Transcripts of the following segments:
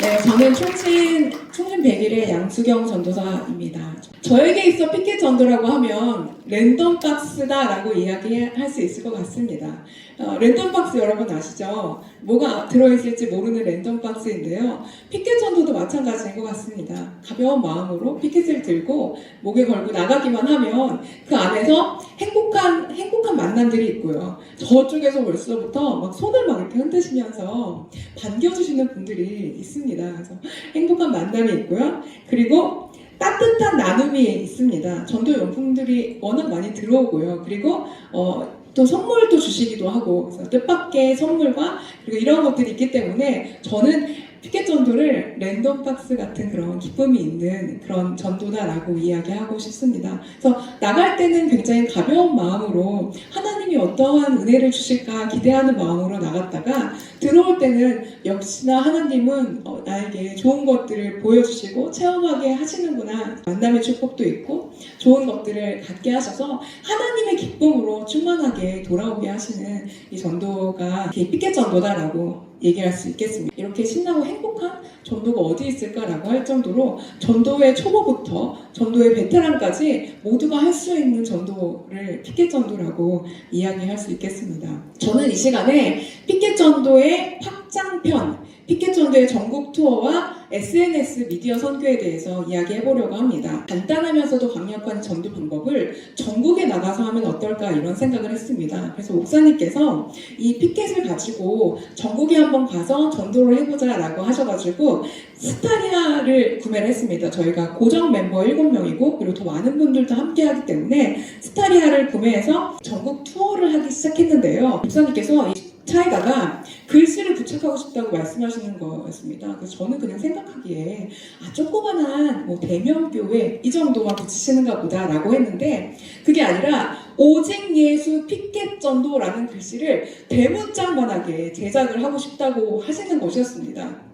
네, 저는 충신, 충신 100일의 양수경 전도사입니다. 저에게 있어 피켓 전도라고 하면 랜덤 박스다라고 이야기할 수 있을 것 같습니다. 어, 랜덤 박스 여러분 아시죠? 뭐가 들어있을지 모르는 랜덤 박스인데요. 피켓 전도도 마찬가지인 것 같습니다. 가벼운 마음으로 피켓을 들고 목에 걸고 나가기만 하면 그 안에서 행복한, 행복한 만남들이 있고요. 저쪽에서 벌써부터 막 손을 막 이렇게 흔드시면서 반겨주시는 분들이 있습니다. 그래서 행복한 만남이 있고요. 그리고 따뜻한 나눔이 있습니다. 전도 용품들이 워낙 많이 들어오고요. 그리고 어, 또 선물도 주시기도 하고 뜻밖의 선물과 그리고 이런 것들이 있기 때문에 저는 피켓 전도를 랜덤 박스 같은 그런 기쁨이 있는 그런 전도다라고 이야기하고 싶습니다. 그래서 나갈 때는 굉장히 가벼운 마음으로 하나님이 어떠한 은혜를 주실까 기대하는 마음으로 나갔다가 들어올 때는 역시나 하나님은 어, 나에게 좋은 것들을 보여주시고 체험하게 하시는구나 만남의 축복도 있고 좋은 것들을 갖게 하셔서 하나님의 기쁨으로 충만하게 돌아오게 하시는 이 전도가 이 피켓 전도다라고 얘기할 수 있겠습니다. 이렇게 신나고 행복한 전도가 어디 있을까라고 할 정도로 전도의 초보부터 전도의 베테랑까지 모두가 할 수 있는 전도를 피켓 전도라고 이야기할 수 있겠습니다. 저는 이 시간에 피켓 전도의 확장편, 피켓 전도의 전국 투어와 SNS 미디어 선교에 대해서 이야기해 보려고 합니다. 간단하면서도 강력한 전도 방법을 전국에 나가서 하면 어떨까 이런 생각을 했습니다. 그래서 목사님께서 이 피켓을 가지고 전국에 한번 가서 전도를 해보자라고 하셔가지고 스타리아를 구매를 했습니다. 저희가 고정 멤버 7명이고 그리고 더 많은 분들도 함께 하기 때문에 스타리아를 구매해서 전국 투어를 하기 시작했는데요. 목사님께서 이 차에다가 글씨를 부착하고 싶다고 말씀하시는 거였습니다. 그래서 저는 그냥 생각하기에 아 조그만한 뭐 대면교회 이 정도만 붙이시는가 보다라고 했는데 그게 아니라 오직 예수 피켓 전도라는 글씨를 대문짝만하게 제작을 하고 싶다고 하시는 것이었습니다.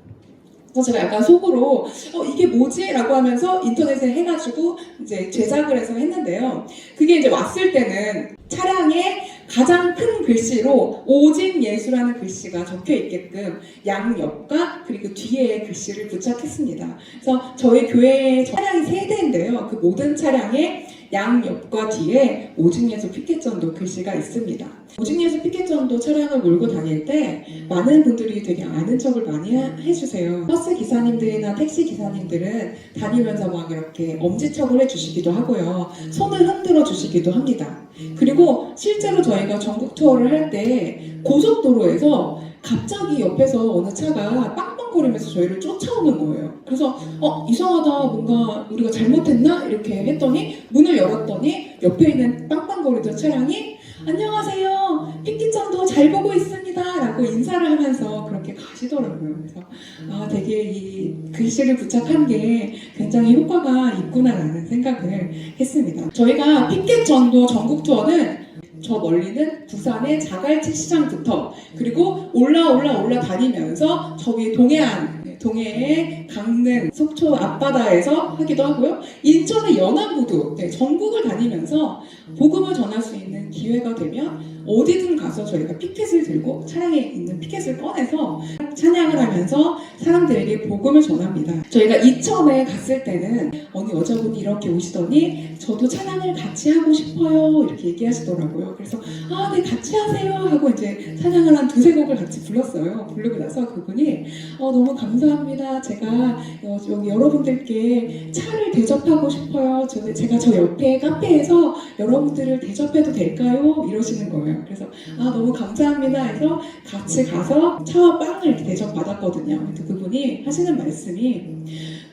그래서 제가 약간 속으로 어 이게 뭐지? 라고 하면서 인터넷에 해가지고 이제 제작을 해서 했는데요. 그게 이제 왔을 때는 차량에 가장 큰 글씨로 오직 예수라는 글씨가 적혀 있게끔 양옆과 그리고 뒤에 글씨를 부착했습니다. 그래서 저희 교회에 차량이 세 대인데요. 그 모든 차량에 양 옆과 뒤에 오직 예수 피켓전도 글씨가 있습니다. 오직 예수 피켓전도 차량을 몰고 다닐 때 많은 분들이 되게 아는 척을 많이 하- 해주세요. 버스 기사님들이나 택시 기사님들은 다니면서 막 이렇게 엄지척을 해주시기도 하고요. 손을 흔들어 주시기도 합니다. 그리고 실제로 저희가 전국 투어를 할 때 고속도로에서 갑자기 옆에서 어느 차가 빵 빵거리면서 저희를 쫓아오는 거예요. 그래서 어 이상하다 뭔가 우리가 잘못했나 이렇게 했더니 문을 열었더니 옆에 있는 빵빵거리던 차량이 안녕하세요 피키짱도 잘 보고 있습니다라고 인사를 하면서 그렇게 가시더라고요. 그래서 아 되게 이 글씨를 부착한 게 굉장히 효과가 있구나라는 생각을 했습니다. 저희가 피켓 전도 전국 투어는 저 멀리는 부산의 자갈치 시장부터 그리고 올라 올라 올라 다니면서 저기 동해안 네, 동해의 강릉 속초 앞바다에서 하기도 하고요 인천의 연안부두 네, 전국을 다니면서 복음을 전할 수 있는 기회가 되면 어디든 가서 저희가 피켓을 들고 차량에 있는 피켓을 꺼내서 찬양을 하면서 사람들에게 복음을 전합니다. 저희가 이천에 갔을 때는 어느 여자분이 이렇게 오시더니 저도 찬양을 같이 하고 싶어요 이렇게 얘기하시더라고요. 그래서 아, 네 같이 하세요 하고 이제 찬양을 한 두세 곡을 같이 불렀어요. 부르고 나서 그분이 어, 너무 감사합니다. 제가 어, 여기 여러분들께 차를 대접하고 싶어요. 저, 제가 저 옆에 카페에서 여러분들을 대접해도 될까요? 이러시는 거예요. 그래서 아 너무 감사합니다 해서 같이 가서 차와 빵을 대접받았거든요. 그분이 하시는 말씀이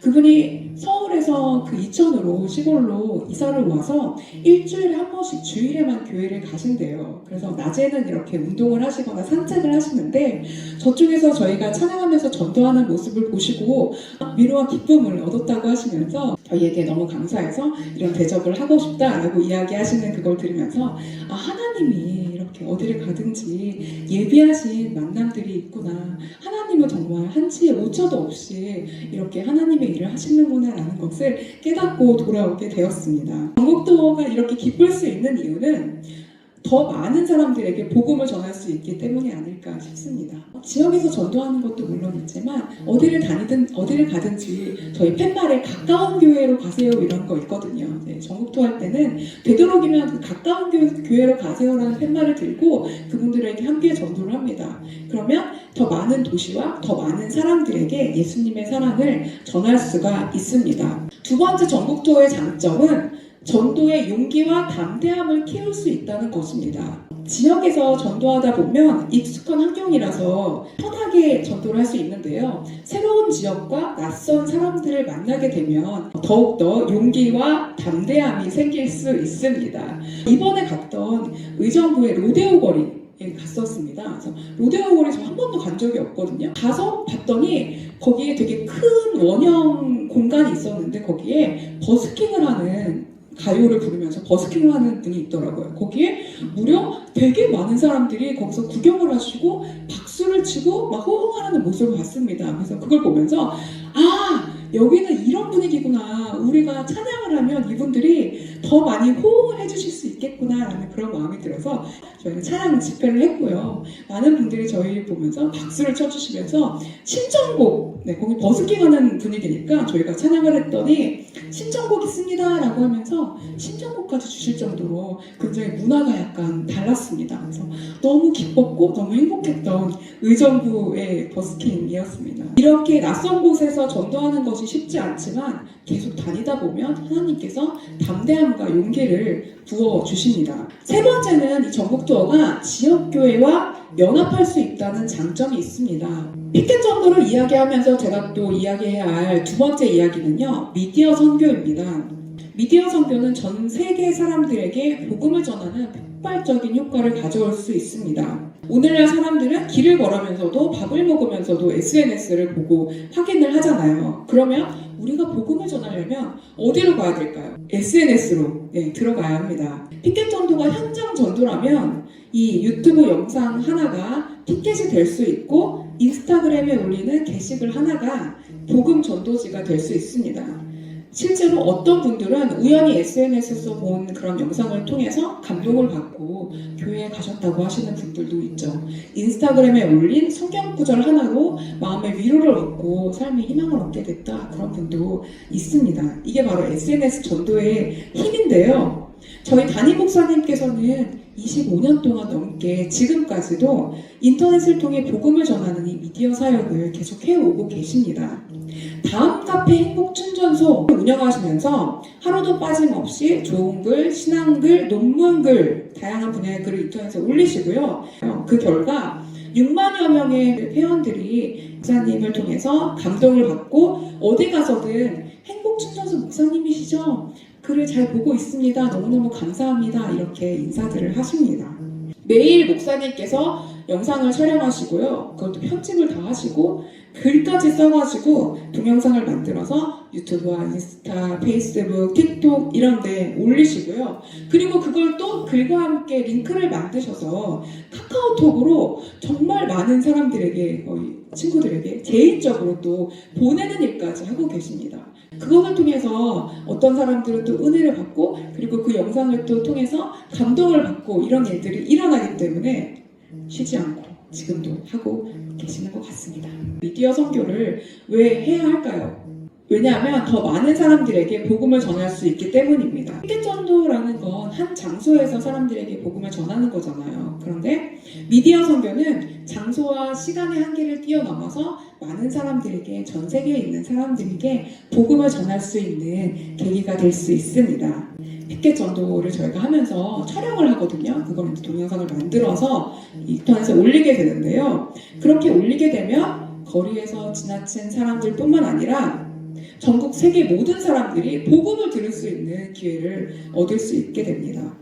그분이 서울에서 그 이천으로 시골로 이사를 와서 일주일에 한 번씩 주일에만 교회를 가신대요. 그래서 낮에는 이렇게 운동을 하시거나 산책을 하시는데 저쪽에서 저희가 찬양하면서 전도하는 모습을 보시고 위로와 기쁨을 얻었다고 하시면서 저희에게 너무 감사해서 이런 대접을 하고 싶다라고 이야기하시는 그걸 들으면서 아 하나님이 이렇게 어디를 가든지 예비하신 만남들이 있구나. 하나님은 정말 한치의 오차도 없이 이렇게 하나님의 일을 하시는구나라는 것을 깨닫고 돌아오게 되었습니다. 전국도가 이렇게 기쁠 수 있는 이유는 더 많은 사람들에게 복음을 전할 수 있기 때문이 아닐까 싶습니다. 지역에서 전도하는 것도 물론이지만 어디를 다니든 어디를 가든지 저희 팻말에 가까운 교회로 가세요 이런 거 있거든요. 네, 전국토 할 때는 되도록이면 그 가까운 교회, 교회 로 가세요라는 팻말을 들고 그분들에게 함께 전도를 합니다. 그러면 더 많은 도시와 더 많은 사람들에게 예수님의 사랑을 전할 수가 있습니다. 두 번째 전국토의 장점은 전도의 용기와 담대함을 키울 수 있다는 것입니다. 지역에서 전도하다 보면 익숙한 환경이라서 편하게 전도를 할 수 있는데요. 새로운 지역과 낯선 사람들을 만나게 되면 더욱더 용기와 담대함이 생길 수 있습니다. 이번에 갔던 의정부의 로데오 거리에 갔었습니다. 그래서 로데오 거리 저한 번도 간 적이 없거든요. 가서 봤더니 거기에 되게 큰 원형 공간이 있었는데 거기에 버스킹을 하는 가요를 부르면서 버스킹을 하는 분이 있더라고요. 거기에 무려 되게 많은 사람들이 거기서 구경을 하시고 박수를 치고 막 호응하는 모습을 봤습니다. 그래서 그걸 보면서 아 여기는 이런 분위기구나. 우리가 찬양을 하면 이분들이 더 많이 호응을 해주실 수 있겠구나라는 그런 마음이 들어서 저희는 찬양 집회를 했고요. 많은 분들이 저희 보면서 박수를 쳐주시면서 신청곡, 네, 거기 버스킹 하는 분위기니까 저희가 찬양을 했더니 신청곡 있습니다라고 하면서 신청곡까지 주실 정도로 굉장히 문화가 약간 달랐습니다. 그래서 너무 기뻤고 너무 행복했던 의정부의 버스킹이었습니다. 이렇게 낯선 곳에서 전도하는 것이 쉽지 않지만 계속 다니다 보면 하나님께서 담대함과 용기를 부어 주십니다. 세 번째는 이 전국 투어가 지역 교회와 연합할 수 있다는 장점이 있습니다. 피켓 전도를 이야기하면서 제가 또 이야기해야 할 두 번째 이야기는요, 미디어 선교입니다. 미디어 선교는 전 세계 사람들에게 복음을 전하는 폭발적인 효과를 가져올 수 있습니다. 오늘날 사람들은 길을 걸으면서도 밥을 먹으면서도 SNS를 보고 확인을 하잖아요. 그러면 우리가 복음을 전하려면 어디로 가야 될까요? SNS로 들어가야 합니다. 피켓 전도가 현장 전도라면 이 유튜브 영상 하나가 피켓이 될 수 있고 인스타그램에 올리는 게시글 하나가 복음 전도지가 될 수 있습니다. 실제로 어떤 분들은 우연히 SNS에서 본 그런 영상을 통해서 감동을 받고 교회에 가셨다고 하시는 분들도 있죠. 인스타그램에 올린 성경 구절 하나로 마음의 위로를 얻고 삶의 희망을 얻게 됐다. 그런 분도 있습니다. 이게 바로 SNS 전도의 힘인데요. 저희 담임 목사님께서는 25년 동안 넘게 지금까지도 인터넷을 통해 복음을 전하는 이 미디어 사역을 계속 해 오고 계십니다. 다음 카페 행복 충전소 운영하시면서 하루도 빠짐없이 좋은 글, 신앙글, 논문글, 다양한 분야의 글을 인터넷에 올리시고요. 그 결과 6만여 명의 회원들이 목사님을 통해서 감동을 받고 어디 가서든 행복 충전소 목사님이시죠? 글을 잘 보고 있습니다. 너무너무 감사합니다. 이렇게 인사들을 하십니다. 매일 목사님께서 영상을 촬영하시고요. 그것도 편집을 다 하시고 글까지 써가지고 동영상을 만들어서 유튜브와 인스타, 페이스북, 틱톡 이런 데 올리시고요. 그리고 그걸 또 글과 함께 링크를 만드셔서 카카오톡으로 정말 많은 사람들에게 친구들에게 개인적으로 또 보내는 일까지 하고 계십니다. 그것을 통해서 어떤 사람들은 또 은혜를 받고 그리고 그 영상을 또 통해서 감동을 받고 이런 일들이 일어나기 때문에 쉬지 않고 지금도 하고 계시는 것 같습니다. 미디어 선교를 왜 해야 할까요? 왜냐하면 더 많은 사람들에게 복음을 전할 수 있기 때문입니다. 피켓 전도라는 건 한 장소에서 사람들에게 복음을 전하는 거잖아요. 그런데 미디어 선교는 장소와 시간의 한계를 뛰어넘어서 많은 사람들에게 전 세계에 있는 사람들에게 복음을 전할 수 있는 계기가 될 수 있습니다. 피켓 전도를 저희가 하면서 촬영을 하거든요. 그걸 이제 동영상을 만들어서 인터넷에 올리게 되는데요. 그렇게 올리게 되면 거리에서 지나친 사람들뿐만 아니라 전국 세계 모든 사람들이 복음을 들을 수 있는 기회를 얻을 수 있게 됩니다.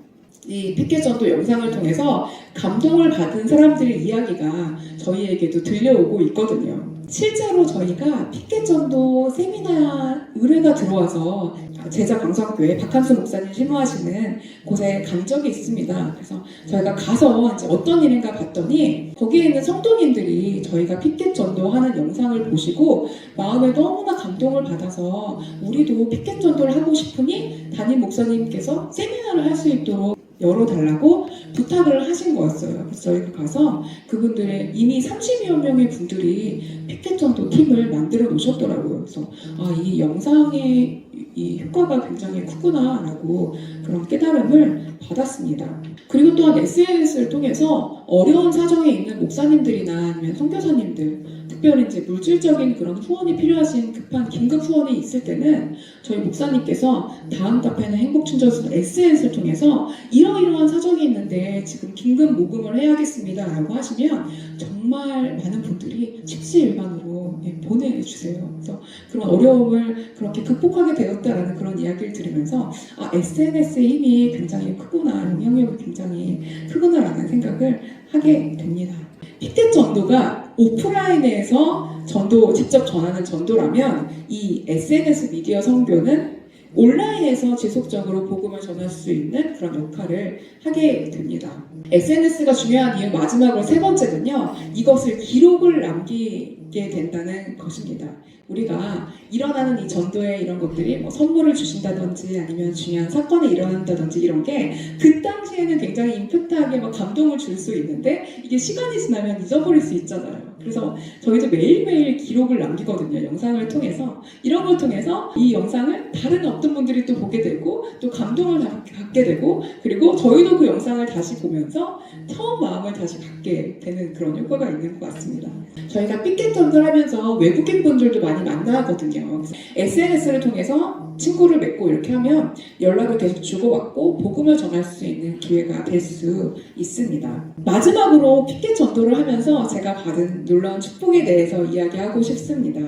이 피켓 전도 영상을 통해서 감동을 받은 사람들의 이야기가 저희에게도 들려오고 있거든요. 실제로 저희가 피켓 전도 세미나 의뢰가 들어와서 제자 강성교회 박한수 목사님 심무하시는 곳에 간 적이 있습니다. 그래서 저희가 가서 이제 어떤 일인가 봤더니 거기에 있는 성도님들이 저희가 피켓 전도하는 영상을 보시고 마음에 너무나 감동을 받아서 우리도 피켓 전도를 하고 싶으니 담임 목사님께서 세미나를 할 수 있도록 열어달라고 부탁을 하신 거였어요. 그래서 저희가 가서 그분들의 이미 30여 명의 분들이 피켓 전도 팀을 만들어 놓으셨더라고요. 그래서 아, 이 영상의 이 효과가 굉장히 크구나라고 그런 깨달음을 받았습니다. 그리고 또한 SNS를 통해서 어려운 사정에 있는 목사님들이나 아니면 선교사님들 특별히 이제 물질적인 그런 후원이 필요하신 급한 긴급 후원이 있을 때는 저희 목사님께서 다음 카페는 행복충전소 SNS를 통해서 이러이러한 사정이 있는데 지금 긴급 모금을 해야겠습니다 라고 하시면 정말 많은 분들이 십시일반으로 예, 보내주세요. 그래서 그런 어려움을 그렇게 극복하게 되었다라는 그런 이야기를 들으면서 아 SNS의 힘이 굉장히 크구나, 영향력이 굉장히 크구나라는 생각을 하게 됩니다. 피켓 전도가 오프라인에서 전도 직접 전하는 전도라면 이 SNS 미디어 선교는 온라인에서 지속적으로 복음을 전할 수 있는 그런 역할을 하게 됩니다. SNS가 중요한 이유 마지막으로 세 번째는요. 이것을 기록을 남기게 된다는 것입니다. 우리가 일어나는 이 전도의 이런 것들이 뭐 선물을 주신다든지 아니면 중요한 사건이 일어난다든지 이런 게 그 당시에는 굉장히 임팩트하게 막 감동을 줄 수 있는데 이게 시간이 지나면 잊어버릴 수 있잖아요. 그래서 저희도 매일매일 기록을 남기거든요. 영상을 통해서. 이런 걸 통해서 이 영상을 다른 어떤 분들이 또 보게 되고 또 감동을 다- 갖게 되고 그리고 저희도 그 영상을 다시 보면서 처음 마음을 다시 갖게 되는 그런 효과가 있는 것 같습니다. 저희가 삐켓 전도를 하면서 외국인 분들도 많이 만나거든요. SNS를 통해서 친구를 맺고 이렇게 하면 연락을 계속 주고받고 복음을 전할 수 있는 기회가 될 수 있습니다. 마지막으로 피켓 전도를 하면서 제가 받은 놀라운 축복에 대해서 이야기하고 싶습니다.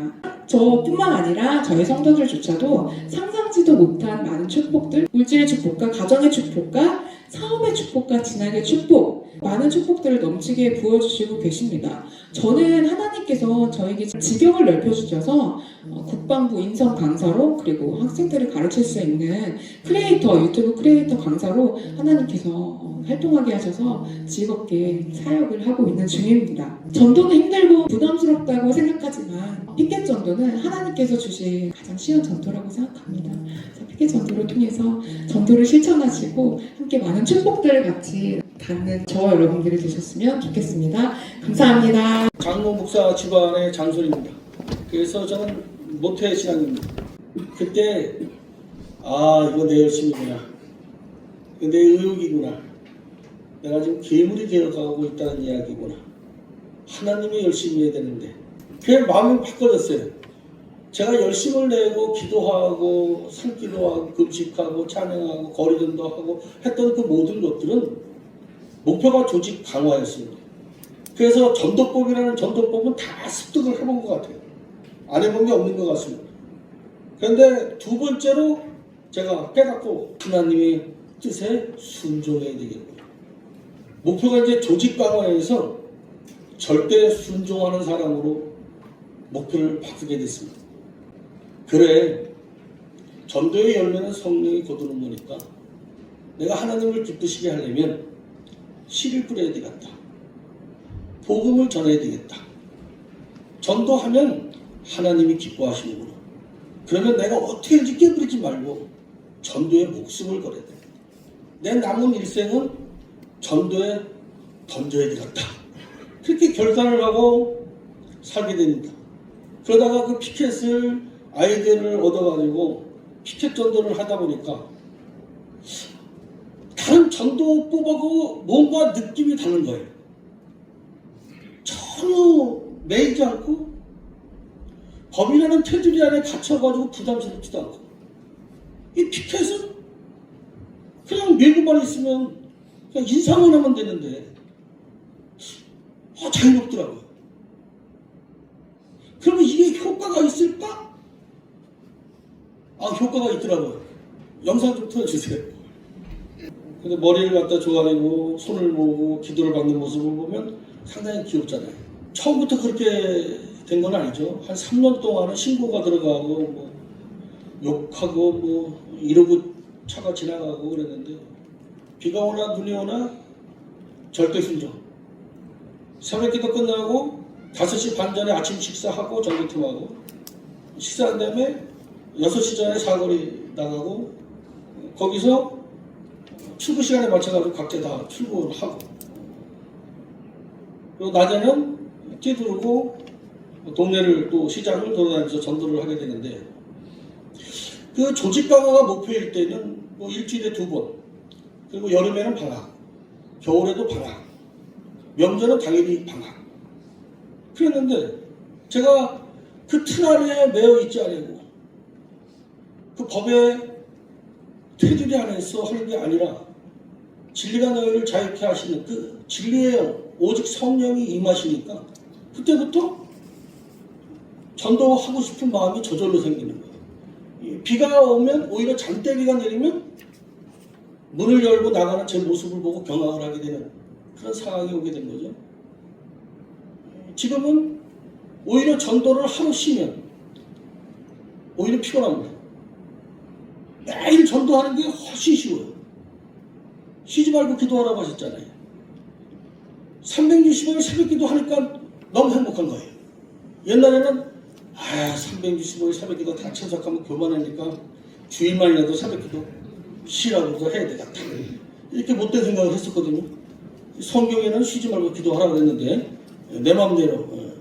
저뿐만 아니라 저희 성도들조차도 상상지도 못한 많은 축복들, 물질의 축복과 가정의 축복과 사업의 축복과 진학의 축복, 많은 축복들을 넘치게 부어주시고 계십니다. 저는 하나님께서 저에게 지경을 넓혀주셔서 어, 국방부 인성 강사로 그리고 학생들을 가르칠 수 있는 크리에이터, 유튜브 크리에이터 강사로 하나님께서 어, 활동하게 하셔서 즐겁게 사역을 하고 있는 중입니다. 전도는 힘들고 부담스럽다고 생각하지만 피켓 전도는 하나님께서 주신 가장 쉬운 전도라고 생각합니다. 피켓 전도를 통해서 전도를 실천하시고 함께 많은 축복들을 같이 갖는 저와 여러분들이 되셨으면 좋겠습니다. 감사합니다. 장로 목사 집안의 장손입니다. 그래서 저는 모태 신앙입니다. 그때 아 이거 내 열심이구나. 내 의욕이구나. 내가 지금 괴물이 되어가고 있다는 이야기구나. 하나님이 열심히 해야 되는데 그냥 마음이 바꿔졌어요. 제가 열심을 내고 기도하고 산기도하고 금식하고 찬양하고 거리전도 하고 했던 그 모든 것들은 목표가 조직 강화였습니다. 그래서 전도법이라는 전도법은 다 습득을 해본 것 같아요. 안 해본 게 없는 것 같습니다. 그런데 두 번째로 제가 깨닫고 하나님의 뜻에 순종해야 되겠구나. 목표가 이제 조직 강화에서 절대 순종하는 사람으로 목표를 바꾸게 됐습니다. 그래 전도의 열매는 성령이 거두는 거니까 내가 하나님을 기쁘시게 하려면 씨를 뿌려야 되겠다. 복음을 전해야 되겠다. 전도하면 하나님이 기뻐하시는구나. 그러면 내가 어떻게든지 깨부리지 말고 전도에 목숨을 걸어야 돼. 내 남은 일생은 전도에 던져야 되겠다. 그렇게 결단을 하고 살게 됩니다. 그러다가 그 피켓을 아이디어를 얻어가지고 피켓 전도를 하다 보니까 다른 전도법하고 뭔가 느낌이 다른 거예요. 전혀 매이지 않고 법이라는 테두리 안에 갇혀가지고 부담스럽지도 않고 이 피켓은 그냥 메고만 있으면 그냥 인상만 하면 되는데 아, 자유롭더라고요. 그러면 이게 효과가 있을까? 아 효과가 있더라고요. 영상 좀 틀어주세요. 근데 머리를 갖다 조아리고 손을 모으고 기도를 받는 모습을 보면 상당히 귀엽잖아요. 처음부터 그렇게 된 건 아니죠. 한 3년 동안은 신고가 들어가고 뭐 욕하고 뭐 이러고 차가 지나가고 그랬는데 비가 오나 눈이 오나 절대 순종. 새벽 기도 끝나고 5시 반 전에 아침 식사하고 전도팀하고 식사한 다음에 6시 전에 사거리 나가고 거기서 출근 시간에 맞춰가지고 각자 다 출근을 하고. 그리고 낮에는 뛰두르고 동네를 또 시장을 돌아다니면서 전도를 하게 되는데 그 조직 강화가 목표일 때는 뭐 일주일에 두 번 그리고 여름에는 방학 겨울에도 방학 명절은 당연히 방학. 그랬는데 제가 그 틀 안에 매여 있지 않고 그 법의 테두리 안에서 하는 게 아니라 진리가 너희를 자유케 하시는 그 진리의 영, 오직 성령이 임하시니까 그때부터 전도하고 싶은 마음이 저절로 생기는 거예요. 이 비가 오면 오히려 잠대비가 내리면 문을 열고 나가는 제 모습을 보고 경악을 하게 되는 그런 상황이 오게 된 거죠. 지금은 오히려 전도를 하루 쉬면 오히려 피곤합니다. 매일 전도하는 게 훨씬 쉬워요. 쉬지 말고 기도하라고 하셨잖아요. 365일 새벽 기도 하니까 너무 행복한 거예요. 옛날에는 아 365일 새벽 기도 다 참석하면 교만하니까 주일만이라도 새벽 기도 쉬라고도 해야 되겠다. 이렇게 못된 생각을 했었거든요. 성경에는 쉬지 말고 기도하라고 했는데 내 마음대로 어.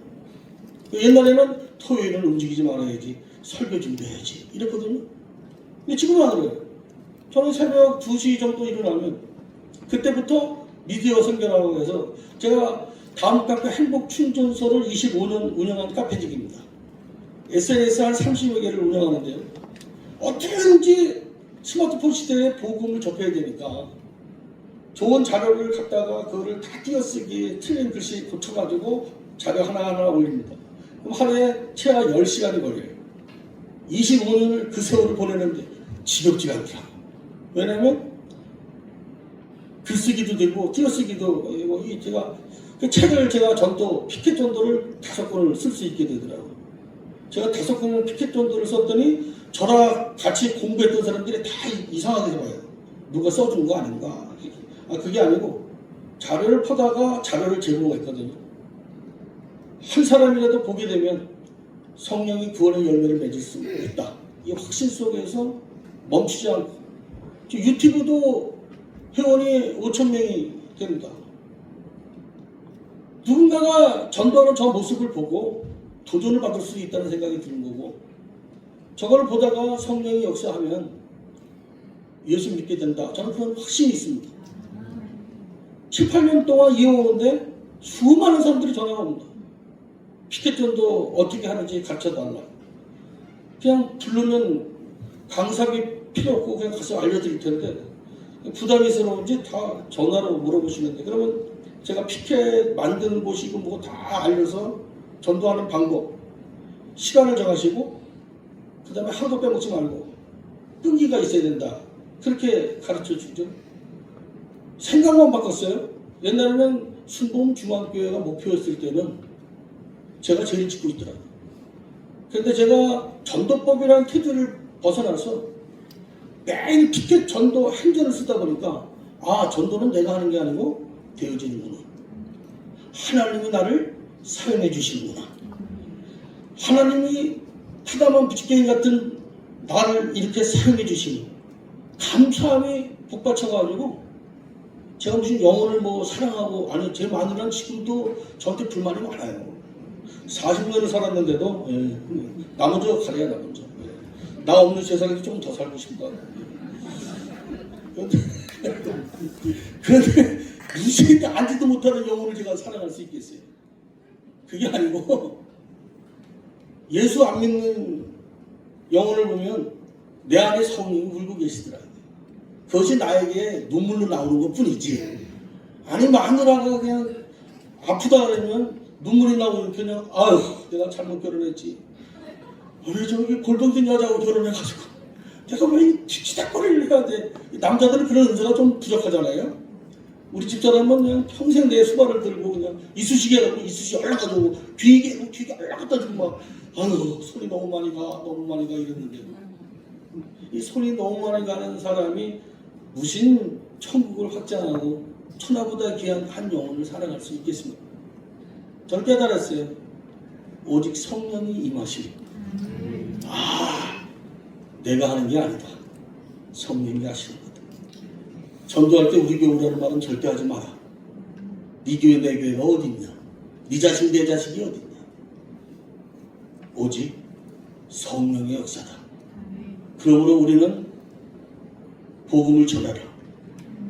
옛날에는 토요일은 움직이지 말아야지 설교 준비해야지 이랬거든요. 지금은 안 그래요. 저는 새벽 2시 정도 일어나면 그때부터 미디어 생겨나고 해서 제가 다음 카페 행복 충전소를 25년 운영한 카페직입니다. SNS 한 30여 개를 운영하는데요. 어떻게든지 스마트폰 시대에 복음을 접해야 되니까 좋은 자료를 갖다가 그거를 다 띄어쓰기 틀린 글씨 고쳐가지고 자료 하나하나 올립니다. 그럼 하루에 최하 10시간이 걸려요. 25년을 그 세월을 보내는데 지겹지가 않더라고. 왜냐면 글쓰기도 되고 띄어쓰기도 되고 이 제가 그 책을 제가 전도 피켓 전도를 다섯 권을 쓸 수 있게 되더라고요. 제가 다섯 권을 피켓 전도를 썼더니 저랑 같이 공부했던 사람들이 다 이상하게 봐요. 누가 써준 거 아닌가? 아 그게 아니고 자료를 퍼다가 자료를 제공했거든요. 한 사람이라도 보게 되면 성령이 구원의 열매를 맺을 수 있다. 이 확신 속에서 멈추지 않고 유튜브도 회원이 5천 명이 됩니다. 누군가가 전도하는 저 모습을 보고 도전을 받을 수 있다는 생각이 드는 거고 저걸 보다가 성령이 역사하면 예수 믿게 된다. 저는 그런 확신이 있습니다. 7, 8년 동안 이어오는데 수많은 사람들이 전화가 옵니다. 피켓전도 어떻게 하는지 가르쳐달라. 그냥 부르면 강사비 필요 없고 그냥 가서 알려드릴 텐데. 부담스러운지 다 전화로 물어보시는데 그러면 제가 피켓 만드는 곳이고 뭐고 다 알려서 전도하는 방법 시간을 정하시고 그 다음에 하루도 빼먹지 말고 끈기가 있어야 된다. 그렇게 가르쳐 주죠 생각만 바꿨어요. 옛날에는 순봉 중앙교회가 목표였을 때는 제가 제일 짓고 있더라고요. 그런데 제가 전도법이라는 테두리를 벗어나서 매일 피켓 전도 행전을 쓰다 보니까 아 전도는 내가 하는 게 아니고 되어지는구나. 하나님이 나를 사용해 주시는구나. 하나님이 하다만 부지깽이 같은 나를 이렇게 사용해 주시니 감사함이 북받쳐가지고 제가 무슨 영혼을 뭐 사랑하고 아니 제 마누라는 지금도 저한테 불만이 많아요. 40년을 살았는데도 예, 나 먼저 가려야 나 먼저. 예. 나 없는 세상에서 좀더 살고 싶다. 그런데, 무시인데 앉지도 못하는 영혼을 제가 사랑할 수 있겠어요? 그게 아니고 예수 안 믿는 영혼을 보면 내 안에 성령이 울고 계시더라고요. 그것이 나에게 눈물로 나오는 것 뿐이지. 아니 마누라가 그냥 아프다 그러면 눈물이 나오면 그냥 아유 내가 잘못 결혼했지 왜 저기 골동진 여자하고 결혼해가지고 내가 왜 뒤치다거리를 해야 돼이 남자들은 그런 은사가 좀 부족하잖아요 우리 집사람은 그냥 평생 내 수발을 들고 그냥 이쑤시개 갖고 이쑤시개 올라가지고 귀게 귀게 올라갔다 주고 막 아유 손이 너무 많이 가 너무 많이 가 이랬는데 이 손이 너무 많이 가는 사람이 무슨 천국을 확장하고 천하보다 귀한 한 영혼을 사랑할 수 있겠습니까? 저는 깨달았어요. 오직 성령이 임하시니 아 내가 하는 게 아니다. 성령이 하시는 거다. 전도할 때 우리 교우라는 말은 절대 하지 마라. 네 교회 내 교회가 어디 있냐? 네 자식 내 자식이 어디 있냐? 오직 성령의 역사다. 그러므로 우리는 복음을 전하라.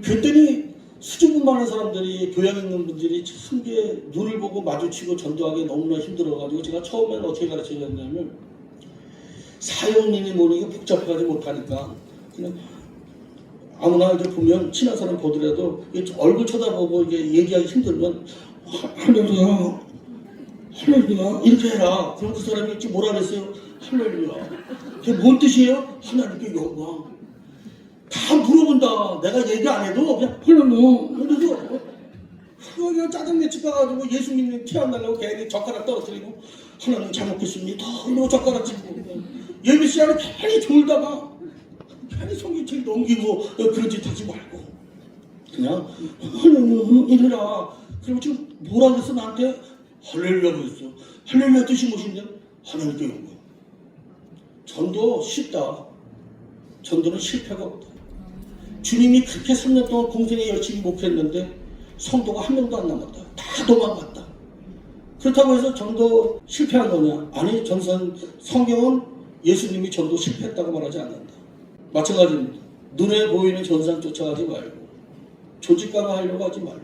그랬더니 수줍음 많은 사람들이 교양 있는 분들이 참게 눈을 보고 마주치고 전도하기 너무나 힘들어가지고 제가 처음에는 어떻게 가르쳐줬냐면 사용님이 이거 복잡하지 못하니까 그냥 아무나 이제 보면 친한 사람 보더라도 얼굴 쳐다보고 이게 얘기하기 힘들면 하- 할렐루야 할렐루야 이렇게 해라. 그럼 그 사람이 지금 뭐라 그랬어요? 할렐루야. 그게 뭔 뜻이에요? 하나님께 영광. 다 물어본다. 내가 얘기 안 해도 그냥 할렐루야. 그래서 그냥 짜증내 치가가지고 예수님이 날려고 괜히 젓가락 떨어뜨리고 하나님 잘 먹겠습니다. 이러고 젓가락 짚고 예비 시간에 괜히 졸다가 괜히 성기책 넘기고 어, 그런 짓 하지 말고. 그냥 이래라. 그리고 지금 뭐라 그랬어 나한테? 할렐루야 그랬어. 할렐루야 뜻이 무엇인데 하나님께 영광 전도 쉽다. 전도는 실패가 없다. 주님이 그렇게 3년 동안 공생에 열심히 목했는데 성도가 한 명도 안 남았다. 다 도망갔다. 그렇다고 해서 전도 실패한 거냐? 아니 전선 성경은 예수님이 전도 실패했다고 말하지 않는다 마찬가지입니다. 눈에 보이는 전상 쫓아가지 말고 조직 강화하려고 하지 말고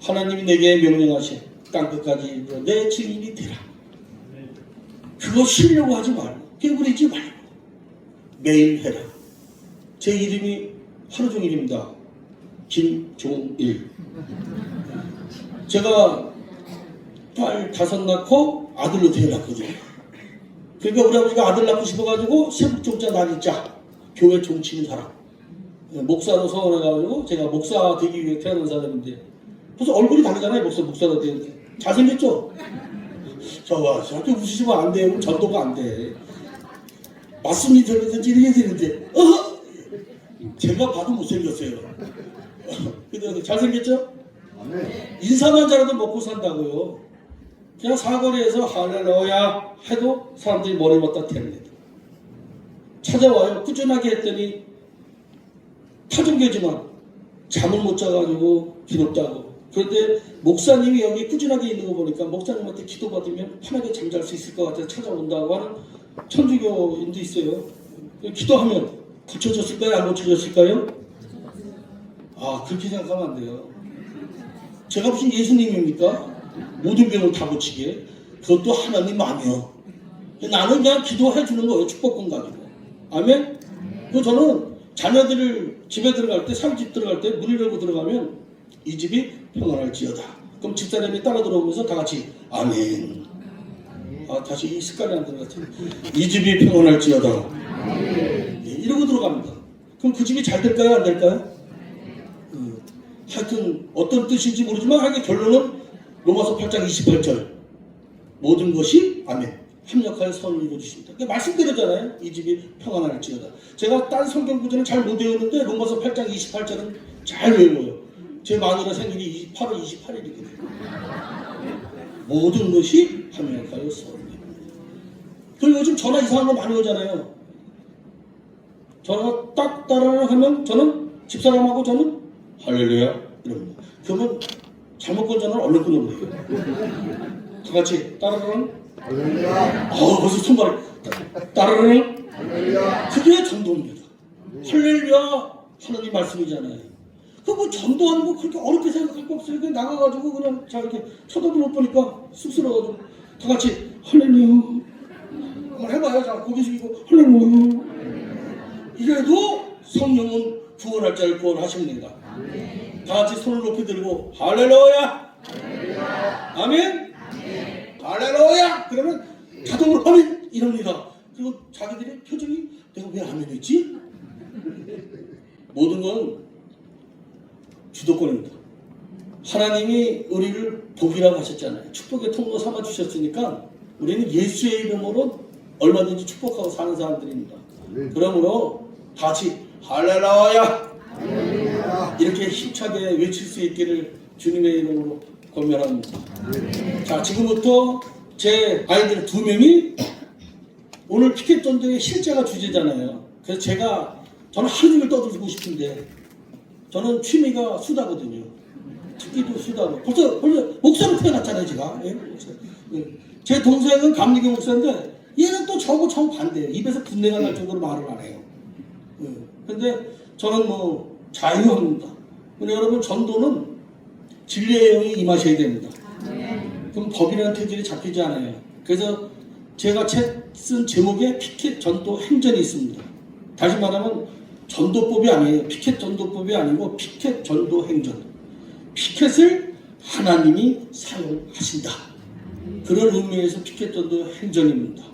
하나님이 내게 명령하신 땅끝까지 내 증인이 되라. 그거 쉬려고 하지 말고 깨부리지 말고 매일 해라. 제 이름이 하루 종일입니다. 김종일. 제가 딸 다섯 낳고 아들로 태어났거든요. 그러니까 우리 아버지가 아들 낳고 싶어가지고 세북종자 난이자. 교회 종치는 사람. 예, 목사로 서원해가지고 제가 목사 되기 위해 태어난 사람인데. 벌써 얼굴이 다르잖아요 목사 목사가 되는데. 잘생겼죠? 저와 저렇게 웃으시면 안 돼요. 전도가 안돼. 말씀이 들리든지 이래야 되는데. 어? 제가 봐도 못생겼어요. 근데 잘생겼죠? 인사만 잘해도 먹고 산다고요 그냥 사거리에서 할렐루야 해도 사람들이 머리 맞다 댑니다. 찾아와요. 꾸준하게 했더니 타종교지만 잠을 못 자가지고 기롭다고. 그런데 목사님이 여기 꾸준하게 있는 거 보니까 목사님한테 기도받으면 편하게 잠잘 수 있을 것 같아서 찾아온다고 하는 천주교인도 있어요. 기도하면 고쳐졌을까요? 안 고쳐졌을까요? 아 그렇게 생각하면 안 돼요. 제가 무슨 예수님입니까? 모든 병을 다 고치게 그것도 하나님 마음이요. 나는 그냥 기도해 주는 거예요. 축복권 가지고. 아멘. 그 저는 자녀들을 집에 들어갈 때 사위집 들어갈 때 문을 열고 들어가면 이 집이 평안할지어다. 그럼 집사람이 따라 들어오면서 다 같이 아멘. 아 다시 이 습관이 안 들어갔지. 이 집이 평안할지어다. 예, 이러고 들어갑니다. 그럼 그 집이 잘 될까요? 안 될까요? 음, 하여튼 어떤 뜻인지 모르지만 하여튼 결론은 로마서 8장 28절 모든 것이 아멘 합력하여 선을 이루어주십니다. 그러니까 말씀드렸잖아요. 이 집이 평안할지어다. 제가 딴 성경 구절은 잘 못 외우는데 로마서 8장 28절은 잘 외워요. 제 마누라 생일이 8월 28일이거든요. 모든 것이 합력하여 선을 이루어줍니다. 그리고 요즘 전화 이상한 거 많이 오잖아요. 전화 딱 따라 하면 저는 집사람하고 저는 할렐루야 이럽니다. 그러면 잘못 건 전화를 얼른 끊어버려요. 다 같이 따라라는 아 벌써 손발이 따라라는 그게 전도입니다. 할렐루야 하나님 말씀이잖아요. 그뭐 전도하는 거 그렇게 어렵게 생각할 거 없어요. 그냥 나가가지고 그냥 자 이렇게 쳐다도 못 보니까 쑥스러워가지고 다 같이 할렐루야 한번 해봐요. 자 고개 숙이고 할렐루야 이래도 성령은 구원할 자를 구원하십니다. 다 같이 손을 높이 들고 할렐루야 아멘 할렐루야 그러면 자동으로 아멘 이럽니다. 그리고 자기들의 표정이 내가 왜 아멘했지? 모든 건 주도권입니다. 하나님이 우리를 복이라고 하셨잖아요. 축복의 통로 삼아 주셨으니까 우리는 예수의 이름으로 얼마든지 축복하고 사는 사람들입니다. 그러므로 다 같이 할렐루야 이렇게 힘차게 외칠 수 있기를 주님의 이름으로 권면합니다. 자 지금부터 제 아이들 두 명이 오늘 피켓 전쟁의 실제가 주제잖아요. 그래서 제가 저는 종일 떠들고 싶은데 저는 취미가 수다거든요. 특기도 수다고. 벌써 벌써 목사로 태어났잖아요, 제가. 예? 예. 제 동생은 감리교 목사인데 얘는 또 저거 정 반대예요. 입에서 분내가 날 정도로 말을 안 해요. 예. 근데 저는 뭐 자유합니다. 근데 여러분 전도는 진리의 영이 임하셔야 됩니다. 그럼 법이라는 태질이 잡히지 않아요. 그래서 제가 책 쓴 제목에 피켓 전도 행전이 있습니다. 다시 말하면 전도법이 아니에요. 피켓 전도법이 아니고 피켓 전도 행전. 피켓을 하나님이 사용하신다. 그런 의미에서 피켓 전도 행전입니다.